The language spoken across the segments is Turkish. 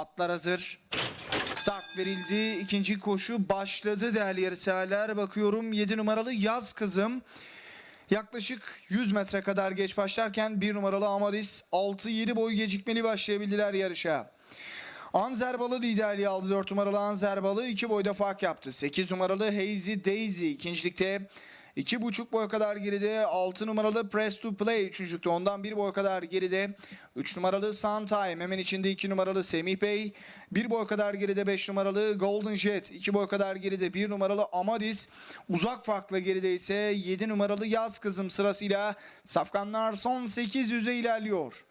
Atlar hazır. Start verildi. İkinci koşu başladı değerli yarışseverler. Bakıyorum 7 numaralı Yaz Kızım. Yaklaşık 100 metre kadar geç başlarken 1 numaralı Amadis 6-7 boy gecikmeli başlayabildiler yarışa. Anzerbalı liderliği aldı 4 numaralı Anzerbalı 2 boyda fark yaptı. 8 numaralı Hazy Daisy ikincilikte 2,5 boy kadar geride 6 numaralı Press to Play üçüncülükte ondan 1 boy kadar geride 3 numaralı Suntime hemen içinde 2 numaralı Semih Bey. 1 boy kadar geride 5 numaralı Golden Jet. 2 boy kadar geride 1 numaralı Amadis. Uzak farkla geride ise 7 numaralı Yaz Kızım sırasıyla safkanlar son 800'e ilerliyor.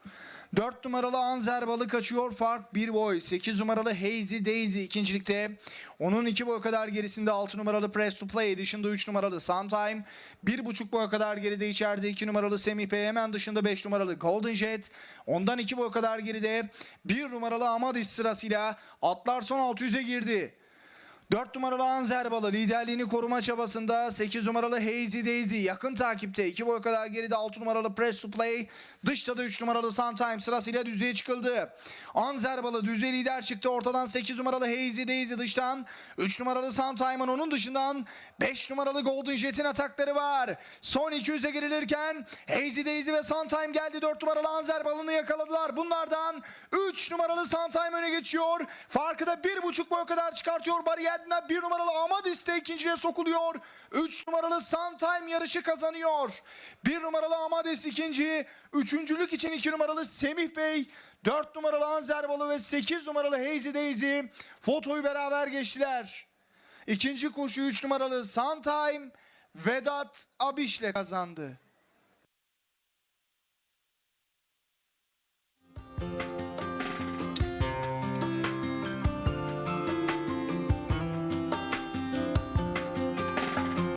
4 numaralı Anzer Balı kaçıyor fark 1 boy. 8 numaralı Hazy Daisy ikincilikte. Onun 2 boy kadar gerisinde 6 numaralı Press to Play dışında 3 numaralı Sometime. 1,5 boy kadar geride içeride 2 numaralı Semih Bey hemen dışında 5 numaralı Golden Jet. Ondan 2 boy kadar geride 1 numaralı Amadis sırasıyla atlar son 600'e girdi. 4 numaralı Anzerbalı liderliğini koruma çabasında 8 numaralı Hazy Daisy yakın takipte 2 boy kadar geride 6 numaralı Press to Play dışta da 3 numaralı Sometime sırasıyla düzlüğe çıkıldı. Anzerbalı düzlüğe lider çıktı ortadan 8 numaralı Hazy Daisy dıştan 3 numaralı Sometime'ın onun dışından 5 numaralı Golden Jet'in atakları var. Son 200'e girilirken Hazy Daisy ve Sometime geldi 4 numaralı Anzerbalı'nı yakaladılar. Bunlardan 3 numaralı Sometime öne geçiyor. Farkı da 1,5 boy kadar çıkartıyor bariyerden 1 numaralı Amadis de ikinciye sokuluyor. 3 numaralı Sometime yarışı kazanıyor. 1 numaralı Amadis ikinci. Üçüncülük için 2 numaralı Semih Bey. 4 numaralı Anzerbalı ve 8 numaralı Hazy Daisy fotoyu beraber geçtiler. İkinci koşu 3 numaralı Sometime Vedat Abiş'le kazandı.